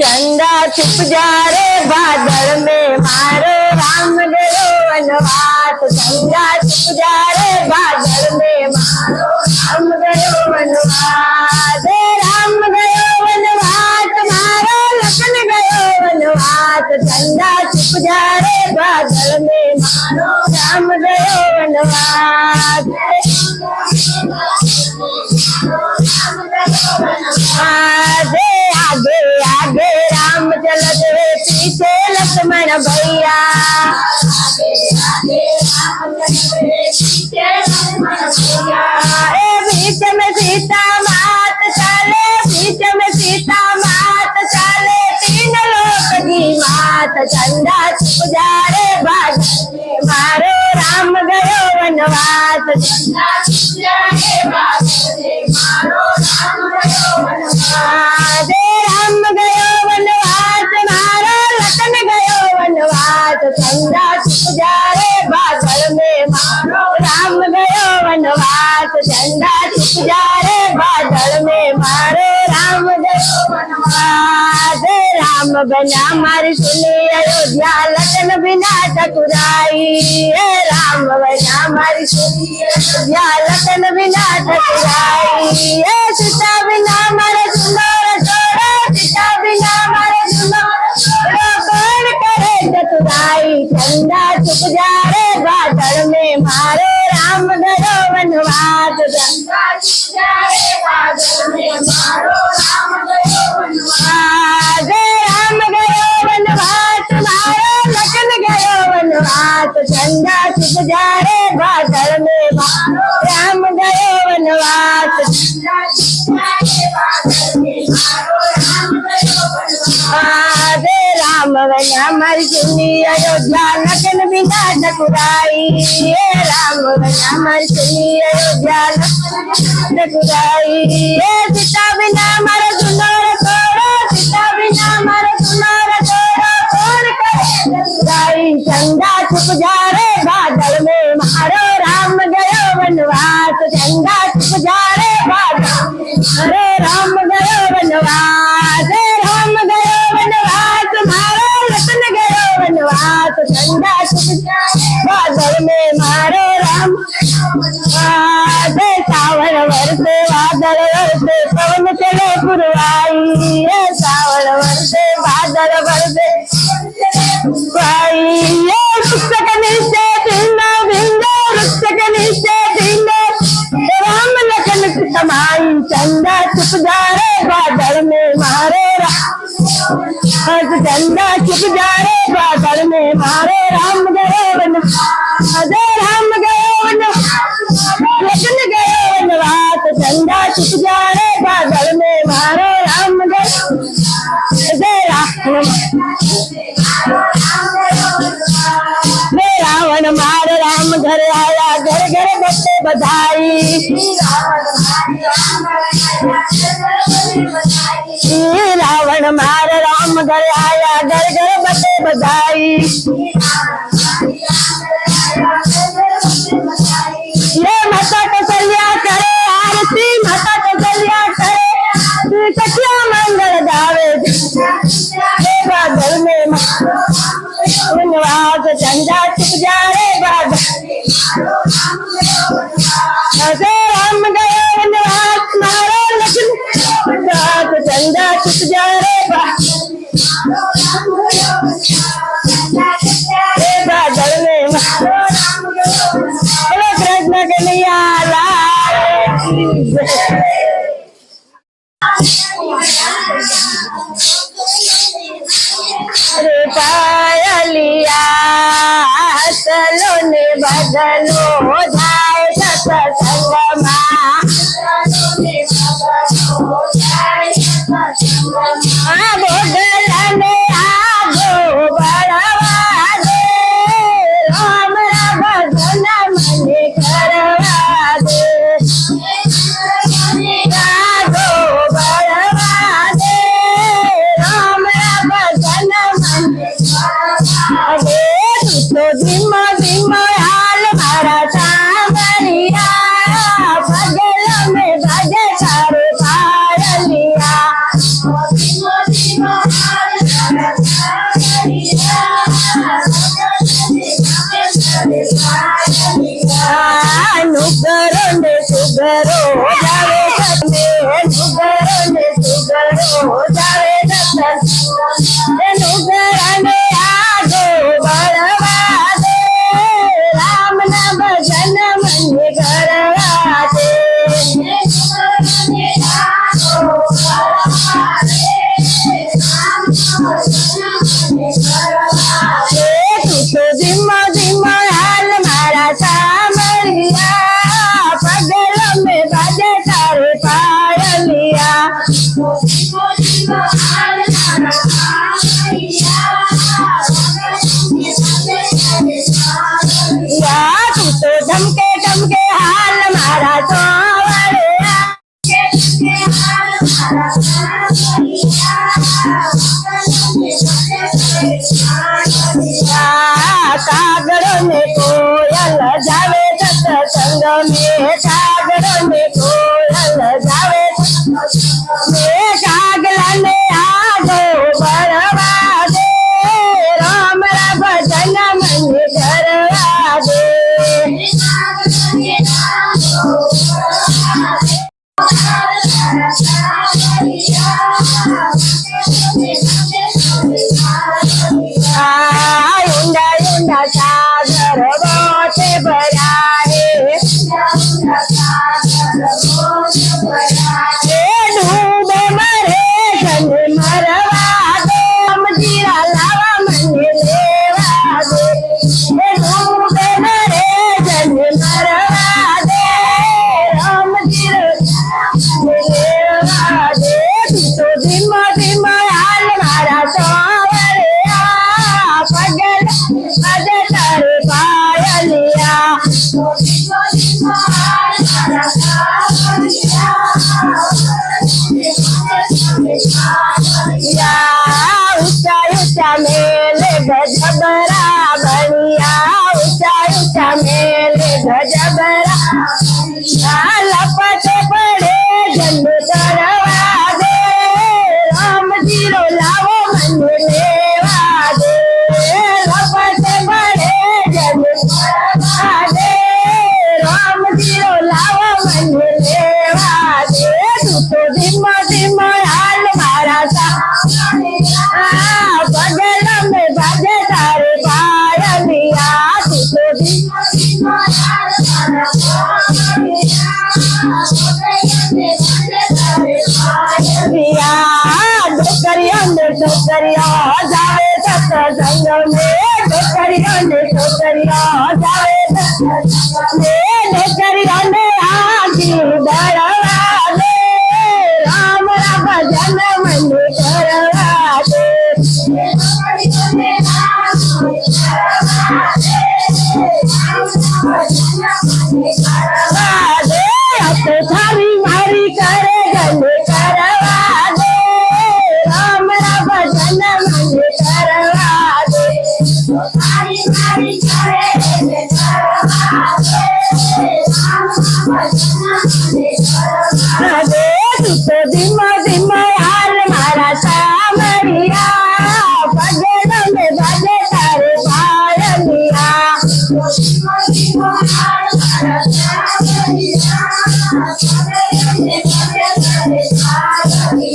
चंदा छुप जा रे बादल में मारो राम गयो वनवास चंदा छुप जा रे बादल में मारो राम गयो वनवास राम गयो वनवास मारो लखन गयो वनवास चंदा छुप जा रे बादल में मारो राम गयो वनवास आगे आगे, राम चलत रे पीछे लक्ष्मण भैया। बीच में सीता मात चाले, बीच में सीता मात चाले, तीन लोक की मात चंदा छुप जा रे बाज मारो, राम गयो वनवास। चंदा जा जा बादल में मारो राम हे राम बना मारी सुनी अयोध्या लखन बिना ठकुराई। राम बना मारी सुनी अयोध्या लखन बिना ठकुराई। हे सीता बिना मारे सुंदर छोड़ो सीता बिना मारे सुंदर करे चतुराई चंदा चुप जा रे बादल में मारो। चुप जा रे बादल में मारो राम गयो राम बना मर सुनी अयोध्या लखन बिना ठकुराई हे राम बना मर सुनी अयोध्या लखन बिना ठकुराई हे सीता बादल में मारो राम वनवास हे सावन वर्षे बादल वर्षे पवन चले पुरवाई हे सावन वर्षे बादल वर्षे पुरवाई हे पुस्तक निश्चय भिन्न भिन्न पुस्तक निश्चय भिन्न राम लखन समाई चंदा चुप जा रे बादल में मारे राम हस चंदा चुप जा रे बादल में मारे राम। चुप बादल में मारे राम वे रावण मार राम घर आया, घर घर बच्चे बधाई। रावण मार राम घर आया, घर घर बच्चे बधाई। अरे पायलिया चलो ने बदलो जाए that Yeah.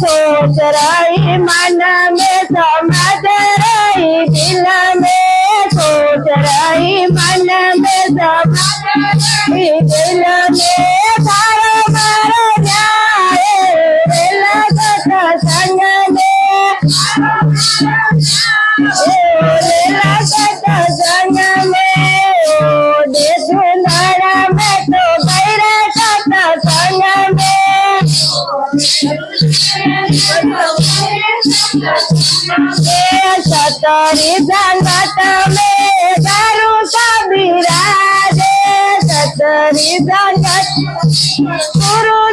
सोच रही मन में समझ रही दिल में सोच रही मन में समझ रही दिल में सारा Guru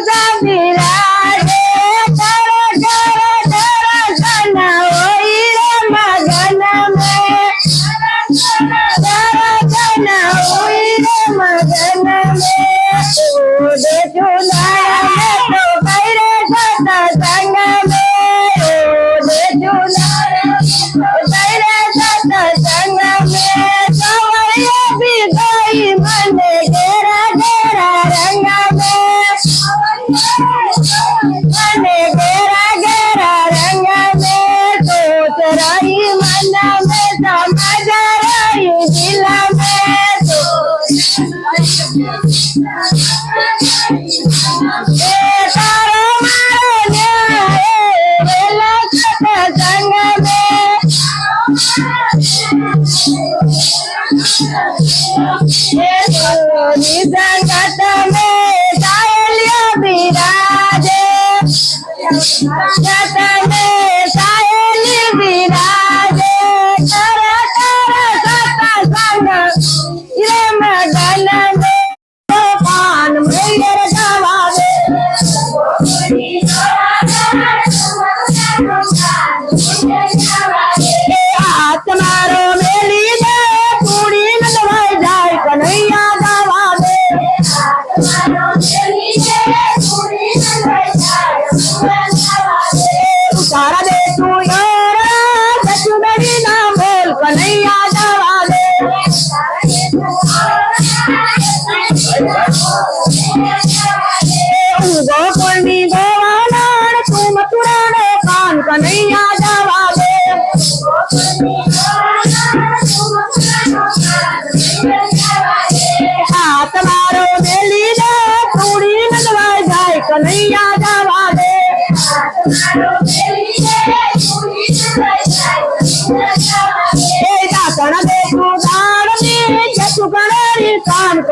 i'm Jesus.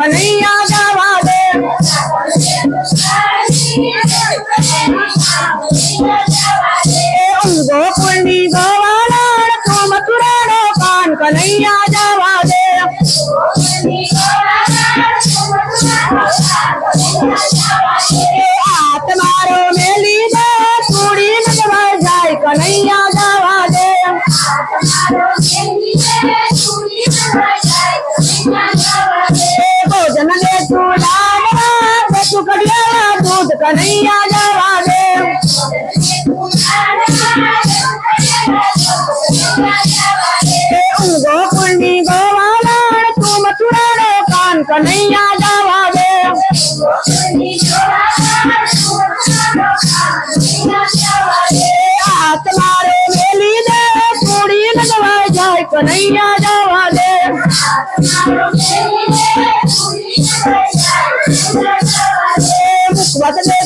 बनिया गवा दे उनको पुण्य गवा लड़को मथुरा रो पान कन्हैया कन्हैया जा राधे गोकुंडी गोवाला तू मथुरा रो कान कन्हैया जा राधे आत्मा रे मेली दे, पूरी लगवा जाए कन्हैया जा राधे आत्मा रे मेली दे पूरी लगवा जाए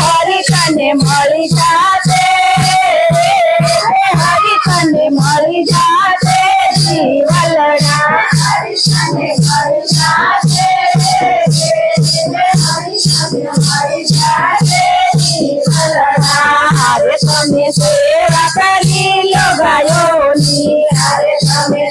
हरि कने मरी जाते, हरि कने मरी जाते, जीवल हरि कने मरी जाते हरे समय सेवा करी लोगायोनी हरे समय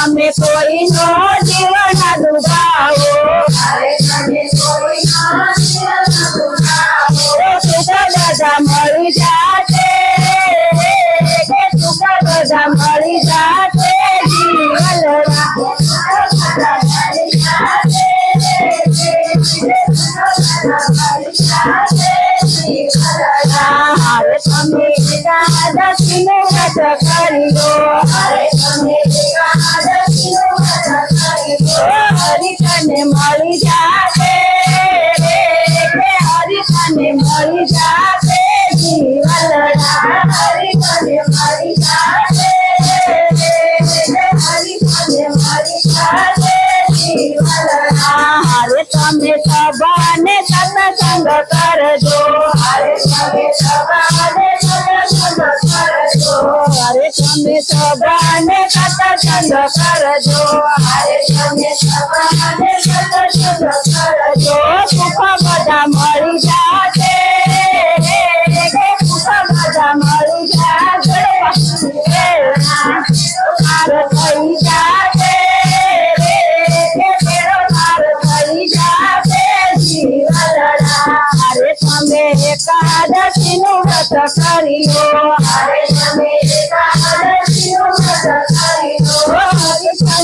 તમે કોઈનો જીવન દુભાવો અરે તમે કોઈનો જીવન દુભાવો. તો સુખ બધા મળી જાશે કે સુખ બધા મળી જાશે જીવલડા અરે તમે हरि कने मरी जाते रे हरि कने मरी जाते जीवन हरि कने मरी जाते हरि कने मरी जाते जीवन हरे तमें सबने सत्संग कर दो সবানে কত চন্দ্র কর জো হায় তুমি সবানে কত চন্দ্র কর জো সুখ বদা মরি যাতে সুখ বদা মরি যাতে আর কই যাতে তেরো আর কই যাতে জীবলরা আরে তুমি একাদশী নুরত করিও আরে তুমি একাদশী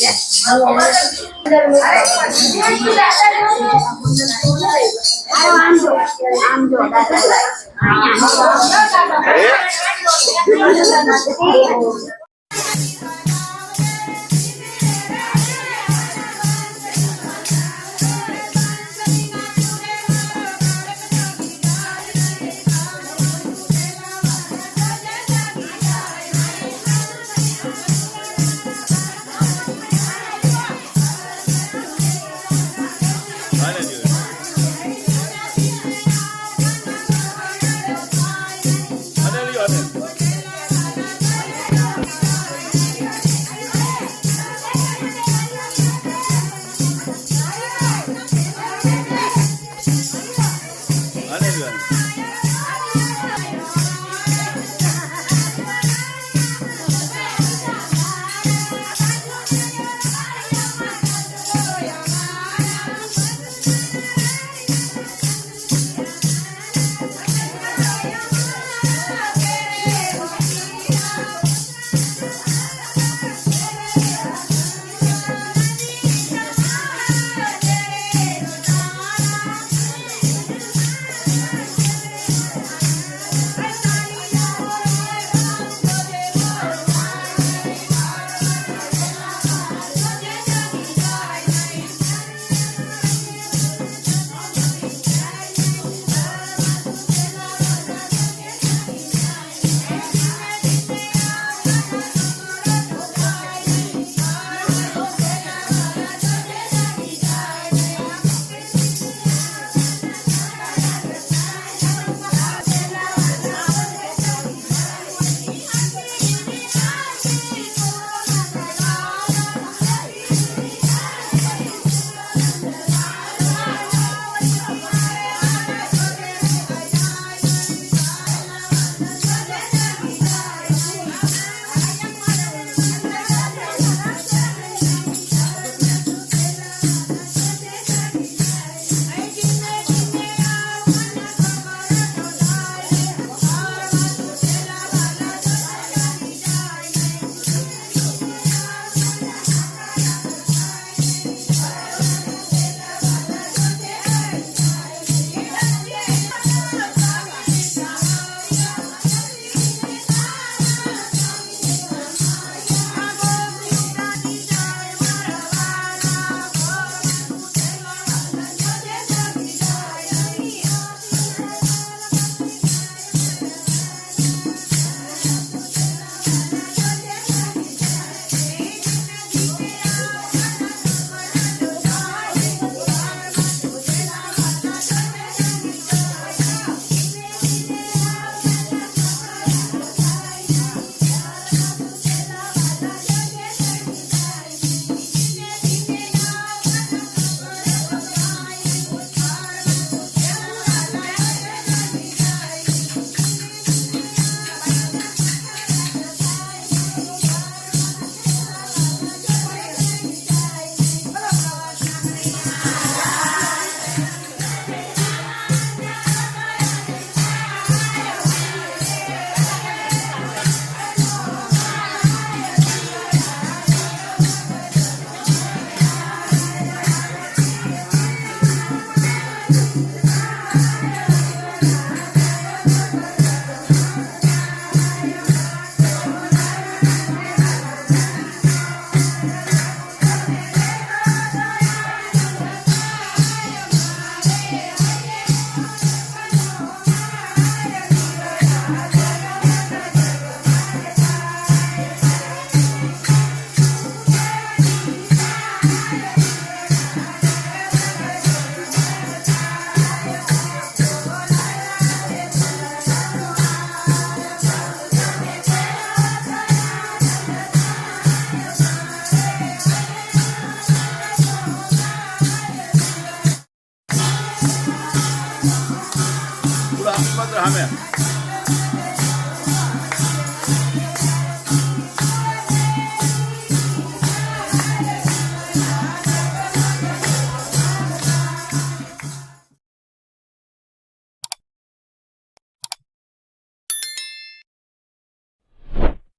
Ayo,